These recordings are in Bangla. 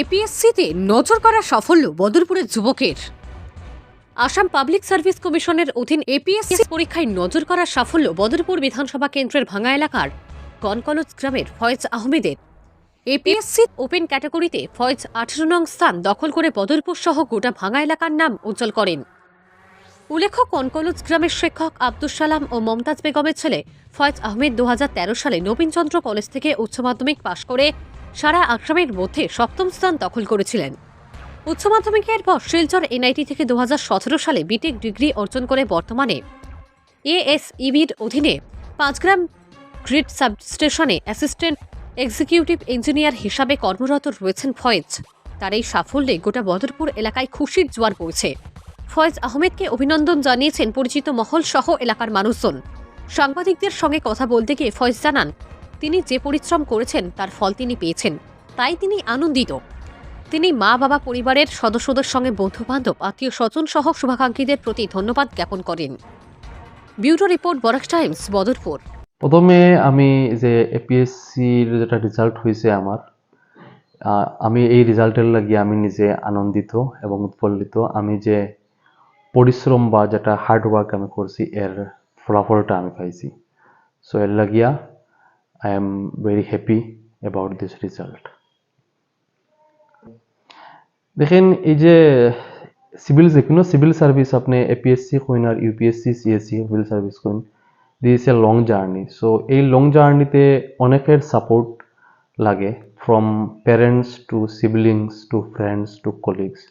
এপিএসসিতে নজর করা সাফল্য বদরপুরের যুবকের। আসাম পাবলিক সার্ভিস কমিশনের অধীন এপিএসসি পরীক্ষায় নজর করা সাফল্য বদরপুর বিধানসভা কেন্দ্রের ভাঙা এলাকার কনকলজ গ্রামের ফয়েজ আহমেদের। এপিএসসি ওপেন ক্যাটাগরিতে ফয়েজ আঠারো নং স্থান দখল করে বদরপুর সহ গোটা ভাঙা এলাকার নাম উজ্জ্বল করেন। উল্লেখ্য, কনকলজ গ্রামের শিক্ষক আব্দুল সালাম ও মমতাজ বেগমের ছেলে ফয়েজ আহমেদ দু হাজার তেরো সালে নবীনচন্দ্র কলেজ থেকে উচ্চ মাধ্যমিক পাশ করে সারা আসামের মধ্যে সপ্তম স্থান দখল করেছিলেন। উচ্চ মাধ্যমিকের পর শিলচর এনআইটি থেকে দুহাজার সতেরো সালে বিটেক ডিগ্রি অর্জন করে বর্তমানে এএসইবির অধীনে Panchgram grid substation assistant executive engineer হিসাবে কর্মরত রয়েছেন ফয়েজ। তার এই সাফল্যে গোটা বদরপুর এলাকায় খুশির জোয়ার পড়ছে ফয়েজ আহমেদকে অভিনন্দন জানিয়েছেন পরিচিত মহল সহ এলাকার মানুষজন। সাংবাদিকদের সঙ্গে কথা বলতে গিয়ে ফয়েজ জানান তিনি যে পরিশ্রম করেছেন, তার ফল তিনি পেয়েছেন। তাই তিনি আনন্দিত। তিনি মা বাবা পরিবারের সদস্যদের সঙ্গে বন্ধু বান্ধব আত্মীয় স্বজন সহ শুভাকাঙ্ক্ষীদের প্রতি ধন্যবাদ জ্ঞাপন করেন। Bureau report, Barak times, Badarpur. প্রথমে আমি যে এপিএসসির যেটা রেজাল্ট হয়েছে আমার আমি এই রেজাল্টের লাগিয়ে আমি নিজে আনন্দিত এবং উৎফুল্লিত। আমি যে পরিশ্রম বা যেটা হার্ড ওয়ার্ক আমি করছি, এর ফলাফলটা আমি পাইছি। সো এর লাগিয়া I am very happy about this result দেখেন, এই যে সিভিল কোনো সিভিল সার্ভিস আপনি এপিএসসি কইন আর UPSC CSC civil service coin this a long journey so এই লং জার্নিতে অনেকের সাপোর্ট লাগে from parents to siblings to friends to colleagues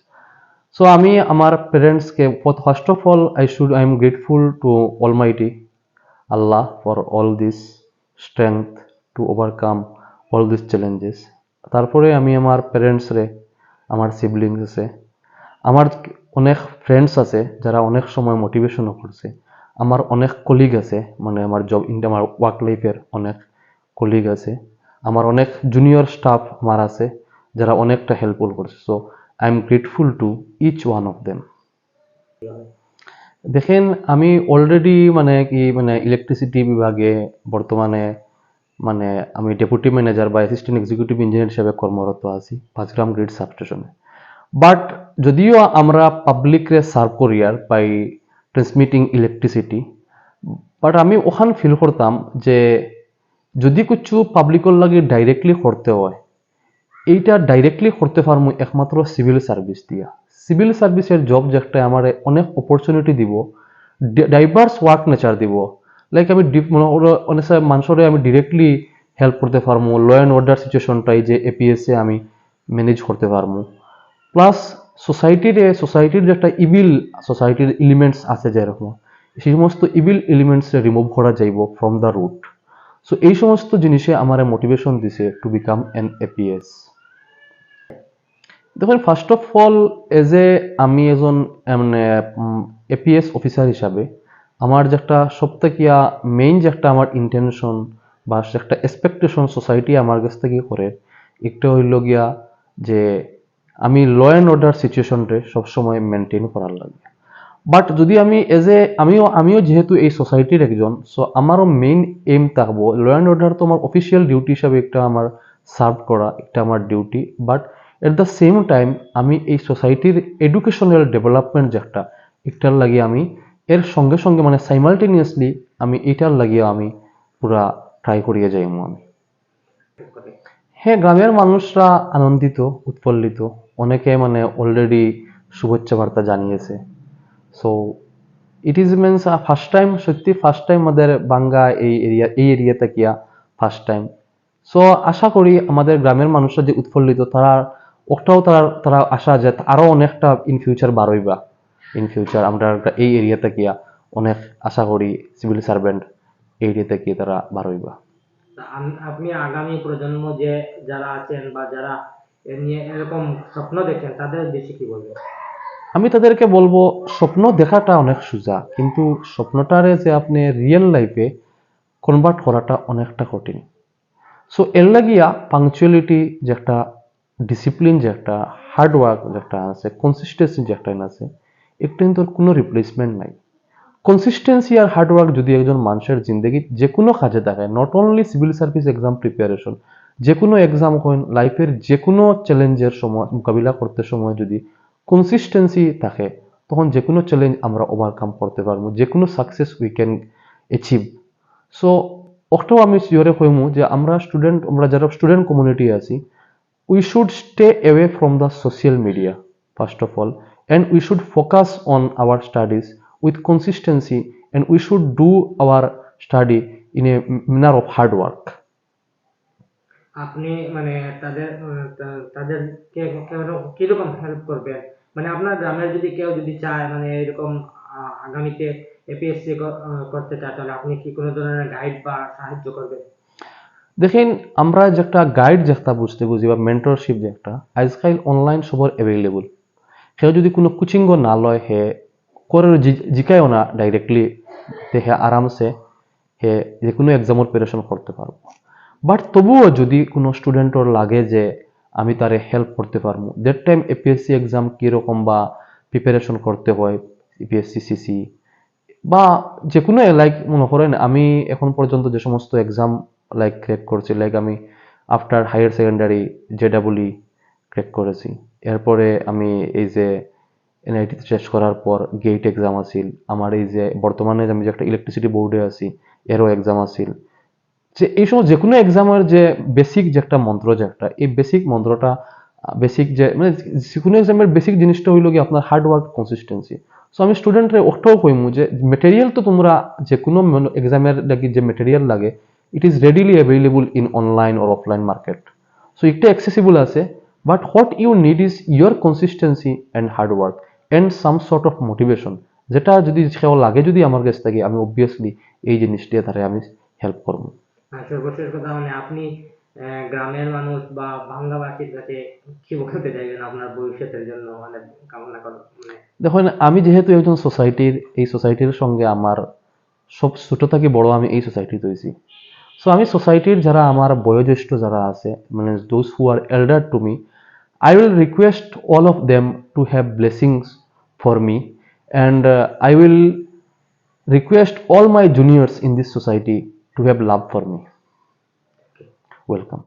so আমি আমার প্যারেন্টসকে first of all I should I am grateful to almighty Allah for all this strength to overcome all this challenges তারপরে আমি আমার প্যারেন্টসরে আমার সিবলিংস আছে আমার অনেক ফ্রেন্ডস আছে যারা অনেক সময় মোটিভেশনও করছে। আমার অনেক কলিগ আছে মানে আমার জব ইন আমার ওয়ার্ক লাইফের অনেক কলিগ আছে। আমার অনেক জুনিয়র স্টাফ আমার আছে, যারা অনেকটা হেল্পফুল করছে। So I am grateful to each one of them দেখেন, আমি অলরেডি মানে কি মানে ইলেকট্রিসিটি বিভাগে বর্তমানে মানে আমি ডেপুটি ম্যানেজার বা অ্যাসিস্ট্যান্ট এক্সিকিউটিভ ইঞ্জিনিয়ার হিসেবে কর্মরত আছি, পাঁচগ্রাম গ্রিড সাবস্টেশনে বাট যদিও আমরা পাবলিকরে সার্ভ করি আর বাই ট্রান্সমিটিং ইলেকট্রিসিটি বাট আমি ওখান ফিল করতাম যে যদি কিছু পাবলিকর লাগে ডাইরেক্টলি করতে হয়, এইটা ডাইরেক্টলি করতে পারব একমাত্র সিভিল সার্ভিস দিয়া। সিভিল সার্ভিসের জব যেটা আমার অনেক অপরচুনিটি দিব ডাইভার্স ওয়ার্ক নেচার দিব। লাইক আমি অনেক মানুষরে আমি ডিরেক্টলি হেল্প করতে পারব ল অ্যান্ড অর্ডার সিচুয়েশনটাই যে এপিএসএ আমি ম্যানেজ করতে পারব প্লাস সোসাইটির সোসাইটির যে একটা ইবিল সোসাইটির এলিমেন্টস আছে যেরকম, সেই সমস্ত ইবিল এলিমেন্টস রিমুভ করা যাইব ফ্রম দ্য রুট সো এই সমস্ত জিনিসে আমার মোটিভেশন দিছে টু বিকাম এন এপিএস দেখুন first of all as a আমি এজন মানে এপিএস অফিসার হিসাবে, আমার যে একটা সবথেকিয়া মেইন যে একটা আমার ইন্টেনশন বা সে একটা এক্সপেকটেশন সোসাইটি আমার কাছ থেকে করে, একটা হইল গিয়া যে আমি ল অ্যান্ড অর্ডার সিচুয়েশনরে সবসময় মেনটেন করার লাগে। বাট যদি আমি এজ এ আমিও আমিও যেহেতু এই সোসাইটির একজন সো আমারও মেইন এম থাকব ল অ্যান্ড অর্ডার তো আমার অফিসিয়াল ডিউটি হিসাবে একটা আমার সার্ভ করা, একটা আমার duty but at the same time আমি এই সোসাইটির এডুকেশনাল ডেভেলপমেন্ট যে একটা একটার লাগিয়ে আমি, এর সঙ্গে সঙ্গে মানে সাইমালটেনিয়াসলি আমি এটার লাগিয়ে আমি পুরা ট্রাই করিয়ে যাইমু আমি। হ্যাঁ গ্রামের মানুষরা আনন্দিত, উৎফুল্লিত, অনেকে মানে অলরেডি শুভেচ্ছা বার্তা জানিয়েছে। So it is means first time সত্যি ফার্স্ট টাইম আমাদের বাঙ্গা এই এরিয়া এই এরিয়া থাকিয়া ফার্স্ট টাইম সো আশা করি আমাদের গ্রামের মানুষরা যে উৎফুল্লিত, তারা ওটাও তারা তারা আশা যে আরও অনেকটা ইন ফিউচার বাড়ইবা। ইন ফিউচার আমরা এই এরিয়াতে থাকিয়া অনেক আশা করি সিভিল সার্ভেন্ট এই এরিয়া থেকে তারা বাড়ইবা। আম- আপনি আগামী প্রজন্ম যে যারা আছেন বা যারা নিয়ে এরকম স্বপ্ন দেখেন তাদের বেশি কি বলবেন? আমি তাদেরকে বলব স্বপ্ন দেখাটা অনেক সোজা কিন্তু স্বপ্নটারে যে আপনি রিয়েল লাইফে কনভার্ট করাটা অনেকটা কঠিন। সো এর লাগিয়া পাংচুয়ালিটি যে একটা ডিসিপ্লিন যে একটা হার্ড ওয়ার্ক যে একটা আছে কনসিস্টেন্সি যে একটা আছে একটা কিন্তু কোনো রিপ্লেসমেন্ট নাই। কনসিস্টেন্সি আর হার্ড ওয়ার্ক যদি একজন মানুষের জিন্দগি যে কোনো কাজে দেখায় not only civil service exam preparation যে কোনো এক্সাম হইন লাইফের যে কোনো চ্যালেঞ্জের সময়, মোকাবিলা করতে সময় যদি কনসিস্টেন্সি থাকে, তখন যে কোনো চ্যালেঞ্জ আমরা ওভারকাম করতে পারব যে কোনো success we can achieve so ওটাও আমি শিওরে হইমু যে আমরা স্টুডেন্ট আমরা যারা স্টুডেন্ট কমিউনিটি আছি we should stay away from the social media first of all and we should focus on our studies with consistency and we should do our study in a manner of hard work আপনি মানে তাদের তাদেরকে কীরকম হেল্প করবেন মানে আপনার গ্রামের যদি কেউ যদি চায় মানে এরকম আগামীতে এপিএসসি করতে চায় তাহলে আপনি কি কোনো ধরনের গাইড বা সাহায্য করবেন দেখেন, আমরা যে একটা গাইড যে একটা বুঝতে বুঝি বা মেন্টরশিপ যে একটা, আজকাল অনলাইন সবর অ্যাভেলেবল সে যদি কোনো কোচিংও না লয়, হে করে জিকায়ও না ডাইরেক্টলি দেখে আরামসে হে যে কোনো এক্সামের প্রিপারেশন করতে পারব। বাট তবুও যদি কোনো স্টুডেন্টর লাগে যে আমি তারে হেল্প করতে পারব দ্যাট টাইম এপিএসসি এক্সাম কীরকম বা প্রিপারেশন করতে হয় ইপিএসসি সিসি বা যে কোনো লাইক মনে করেন, আমি এখন পর্যন্ত যে সমস্ত এক্সাম লাইক ক্র্যাক করছি লাইক আমি আফটার হায়ার সেকেন্ডারি জেডাবলি ক্র্যাক করেছি। এরপরে আমি এই যে এনআইটি শেষ করার পর গেট এক্সাম আছিল। আমার এই যে বর্তমানে আমি যে একটা ইলেকট্রিসিটি বোর্ডে আছি এরও এক্সাম আছিল। যে এই সময় যে কোনো এক্সামের যে বেসিক যে একটা মন্ত্র, যে একটা, এই বেসিক মন্ত্রটা বেসিক যে মানে যে কোনো এক্সামের বেসিক জিনিসটা হইল কি আপনার হার্ড ওয়ার্ক কনসিস্টেন্সি সো আমি স্টুডেন্টরে ওটাও কইমু যে মেটেরিয়াল তো তোমরা যে কোনো এক্সামের লাগি যে মেটেরিয়াল লাগে it is readily available in online or offline market so একটা অ্যাক্সেসিবল আছে but what you need is your consistency and hard work and some sort of motivation যেটা যদি সেও লাগে যদি আমার কাছ থেকে আমি অবভিয়াসলি এই জিনিসটি তারে আমি হেল্প করব। সর্বশেষ কথা মানে আপনি গ্রামের মানুষ বা বাংলাভাষীর কাছে কি বলতে চাইবেন আপনার ভবিষ্যতের জন্য? মানে কামনা কর মানে দেখুন আমি যেহেতু একজন সোসাইটির এই সোসাইটির সঙ্গে আমার সব ছোট থেকে বড় আমি এই সোসাইটিতে হয়েছি। সো আমি সোসাইটির যারা আমার বয়োজ্যেষ্ঠ যারা আছে মানে those who are elder to me I will request all of them to have blessings for me and I will request all my juniors in this society to have love for me welcome.